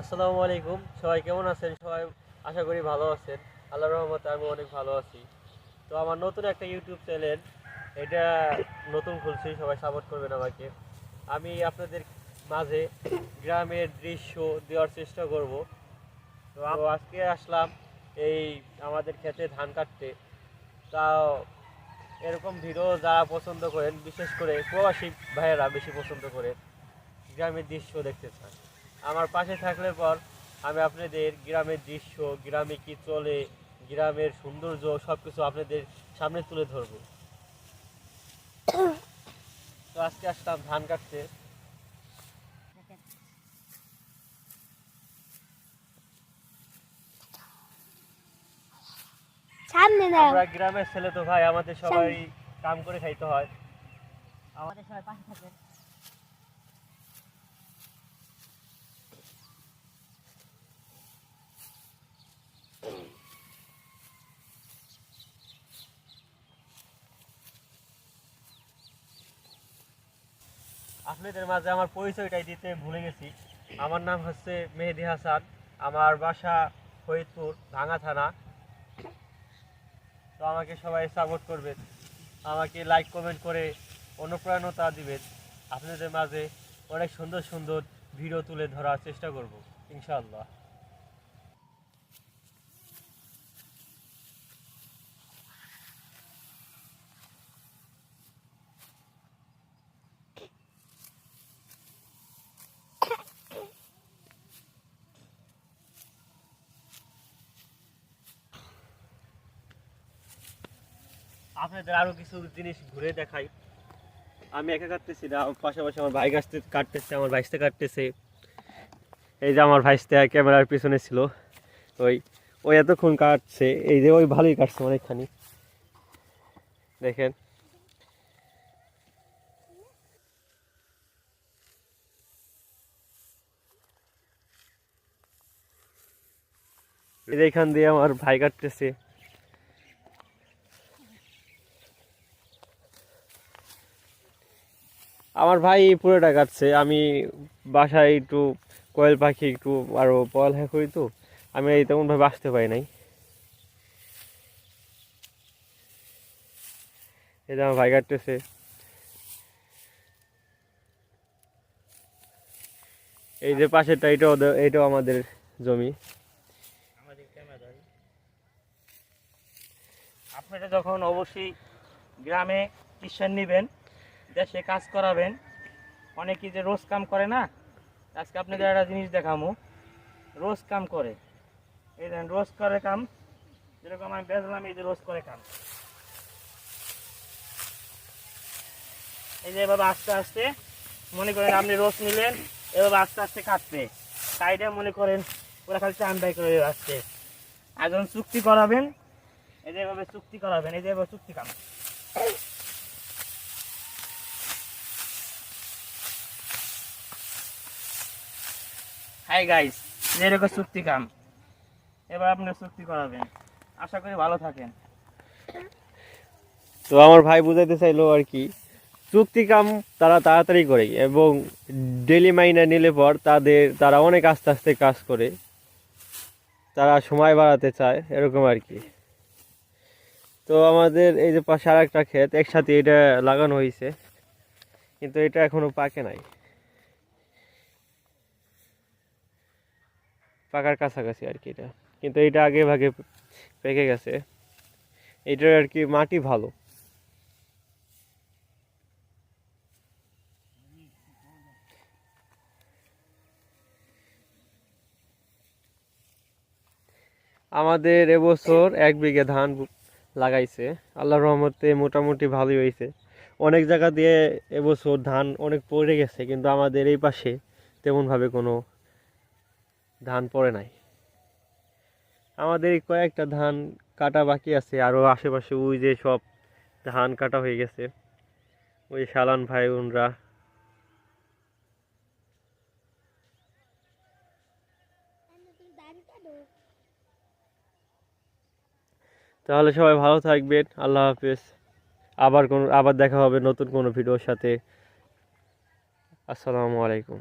আসসালামু আলাইকুম। সবাই কেমন আছেন? সবাই আশা করি ভালো আছেন। আল্লাহ রহমতে আমি অনেক ভালো আছি। তো আমার নতুন একটা ইউটিউব চ্যানেল এটা নতুন খুলছি, সবাই সাপোর্ট করবেন আমাকে। আমি আপনাদের মাঝে গ্রামের দৃশ্য দেওয়ার চেষ্টা করব। তো আজকে আসলাম এই আমাদের ক্ষেতে ধান কাটতে। তাও এরকম ভিডিও যারা পছন্দ করেন, বিশেষ করে প্রবাসী ভাইয়েরা বেশি পছন্দ করে গ্রামের দৃশ্য দেখতে চান। আমার পাশে থাকলে পর আমি আপনাদের গ্রামের দৃশ্য গ্রামে কি চলে গ্রামের সৌন্দর্য সব কিছু আপনাদের সামনে তুলে ধরব। তো আজকে আসলাম ধান কাটতে। আমরা গ্রামের ছেলে তো ভাই আমাদের সবাই কাম করে খাইতে হয়। আমাদের সবাই পাশে থাকবেন আপনাদের মাঝে আমার পরিচয়টাই দিতে ভুলে গেছি। আমার নাম হচ্ছে মেহেদি হাসান, আমার বাসা ফরিদপুর, ভাঙা থানা। তো আমাকে সবাই সাপোর্ট করবেন, আমাকে লাইক কমেন্ট করে অনুপ্রেরণতা দিবেন। আপনাদের মাঝে অনেক সুন্দর সুন্দর ভিডিও তুলে ধরার চেষ্টা করব, ইনশাআল্লাহ। আপনাদের আরও কিছু জিনিস ঘুরে দেখাই। আমি একা কাটতেছি না পাশাপাশি আমার ভাই কাটতে কাটতেছে, আমার ভাইসতে কাটতেছে। এই যে আমার ভাইসতে ক্যামেরার পিছনে ছিল। ওই ওই এতক্ষণ কাটছে, এই যে ওই ভালোই কাটছে অনেকখানি। দেখেন। এখান দিয়ে আমার ভাই কাটতেছে। আমার ভাই পুরোটা কাটছে। আমি বাসায় একটু কোয়েল পাখি একটু আরও পড়ালেখা করি তো, আমি এই তেমনভাবে আসতে পারি নাই। এই যে আমার ভাই কাটতেছে। এই যে পাশেরটা, এটাও এটাও আমাদের জমি। আপনারা যখন অবশ্যই গ্রামে কিষান নেবেন দেশে কাজ করাবেন, অনেকে যে রোজ কাম করে না, আজকে আপনাদের একটা জিনিস দেখামু। রোজ কাম করে। এই দেখেন, রোজ করে কাম, যেরকম আমি বেচলাম, এই যে রোজ করে কাম। এই যে এভাবে আস্তে আস্তে, মনে করেন আপনি রোজ নিলেন, এভাবে আস্তে আস্তে কাটবে। সাইডে মনে করেন, ওরা খালি চান্দাই করে আসছে। আর যখন চুক্তি করাবেন, এই যে এভাবে চুক্তি করাবেন, এই যে এভাবে চুক্তি কাম। হাই গাইস এরকম চুক্তি কাম। এবার আপনি চুক্তি করাবেন। আশা করি ভালো থাকেন। তো আমার ভাই বুঝাইতে চাইলো আর কি, চুক্তি কাম তারা তাড়াতাড়ি করে এবং ডেলি মাইনে নিলে পর তাদের, তারা অনেক আস্তে আস্তে কাজ করে। তারা সময় বাড়াতে চায়, এরকম আর কি। তো আমাদের এই যে পাশে আর একটা ক্ষেত, একসাথে এটা লাগানো হয়েছে কিন্তু এটা এখনও পাকে নাই। পাকার কাছাকাছি আর কি এটা। কিন্তু এটা আগে ভাগে পেকে গেছে। এটার আর কি মাটি ভালো। আমাদের এবছর এক বিঘে ধান লাগাইছে। আল্লাহ রহমতে মোটামুটি ভালোই হয়েছে। অনেক জায়গা দিয়ে এবছর ধান অনেক পড়ে গেছে, কিন্তু আমাদের এই পাশে তেমনভাবে কোনো ধান পড়ে নাই। আমাদের কয়েকটা ধান কাটা বাকি আছে আরও আশেপাশে ওই যে সব ধান কাটা হয়ে গেছে। ওই শালান ভাই বোনরা তাহলে সবাই ভালো থাকবেন, আল্লাহ হাফেজ। আবার কোন, আবার দেখা হবে নতুন কোনো ভিডিওর সাথে। আসসালামু আলাইকুম।